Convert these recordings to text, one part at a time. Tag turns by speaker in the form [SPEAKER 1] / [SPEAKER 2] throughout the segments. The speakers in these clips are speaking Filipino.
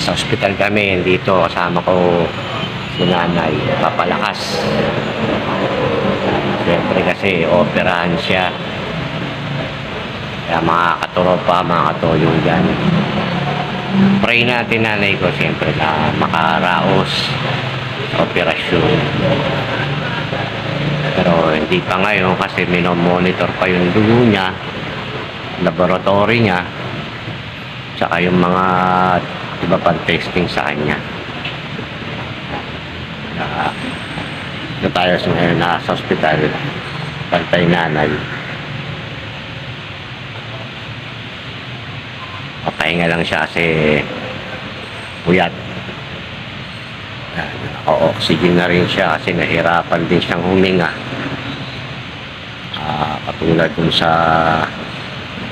[SPEAKER 1] Sa ospital kami, dito kasama ko si nanay, papalakas. Siyempre kasi operahan siya. Kaya mga katoropa, mga katoyo dyan. Pray natin nanay ko siyempre na makaraos operasyon. Hindi pa ngayon kasi minomonitor pa yung dugo niya, laboratory niya, tsaka yung mga iba pang testing sa kanya. Kaya, ito tayo sa ngayon nasa hospital, pantay nanay. Papahinga lang siya kasi puyat. O-oxygen na rin siya kasi nahirapan din siyang huminga. Katulad dun sa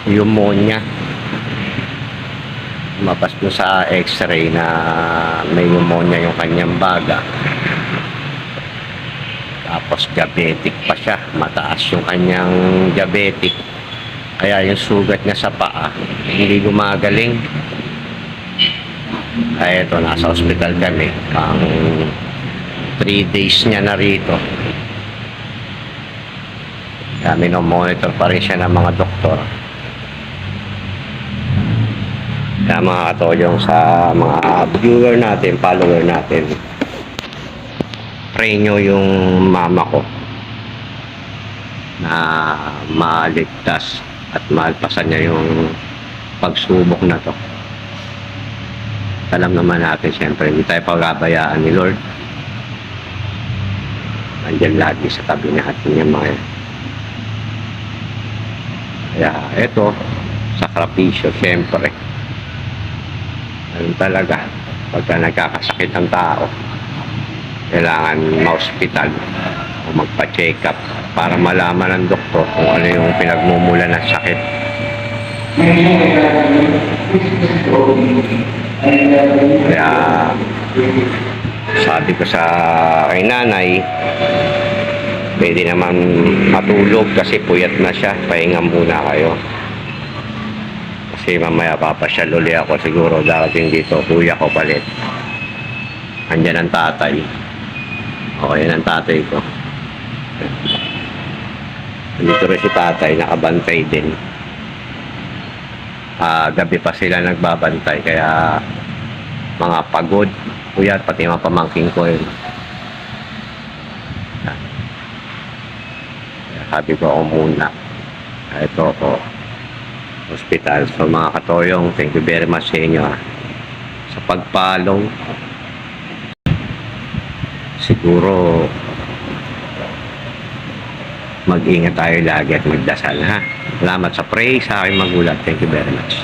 [SPEAKER 1] pneumonia. Lumabas dun sa x-ray na may pneumonia yung kanyang baga. Tapos diabetic pa siya. Mataas yung kanyang diabetic. Kaya yung sugat niya sa paa, hindi gumagaling. Ay, ito, nasa hospital kami. Ang 3 days niya na rito. Kaya monitor pa rin siya ng mga doktor. Kaya mga katolyong sa mga viewer natin, follower natin, pray nyo yung mama ko na maligtas at malpasan niya yung pagsubok na to. Alam naman natin siyempre hindi tayo pagabayaan ni Lord. Andyan lagi sa tabi natin yung mga kaya eto sakripisyo siyempre ayun talaga pagka nagkakasakit ang tao kailangan ma-hospital o magpa-check up para malaman ng doktor kung ano yung pinagmumula ng sakit. Kaya sabi ko sa kay nanay pwede naman matulog kasi puyat na siya. Pahinga muna kayo. Kasi mamaya papasyal uli ako siguro darating dito. Kuya ko palit. Andyan ang tatay. O yan ang tatay ko. Dito rin si tatay nakabantay din. Ah, gabi pa sila nagbabantay kaya mga pagod kuya pati mga pamangking ko yun sabi ko ako muna. Ito ako. Hospital so mga katoyong thank you very much sa inyo ah. sa pagpalong siguro mag-ingat tayo lagi at magdasal ha? Salamat sa pray sa aking magulang. Thank you very much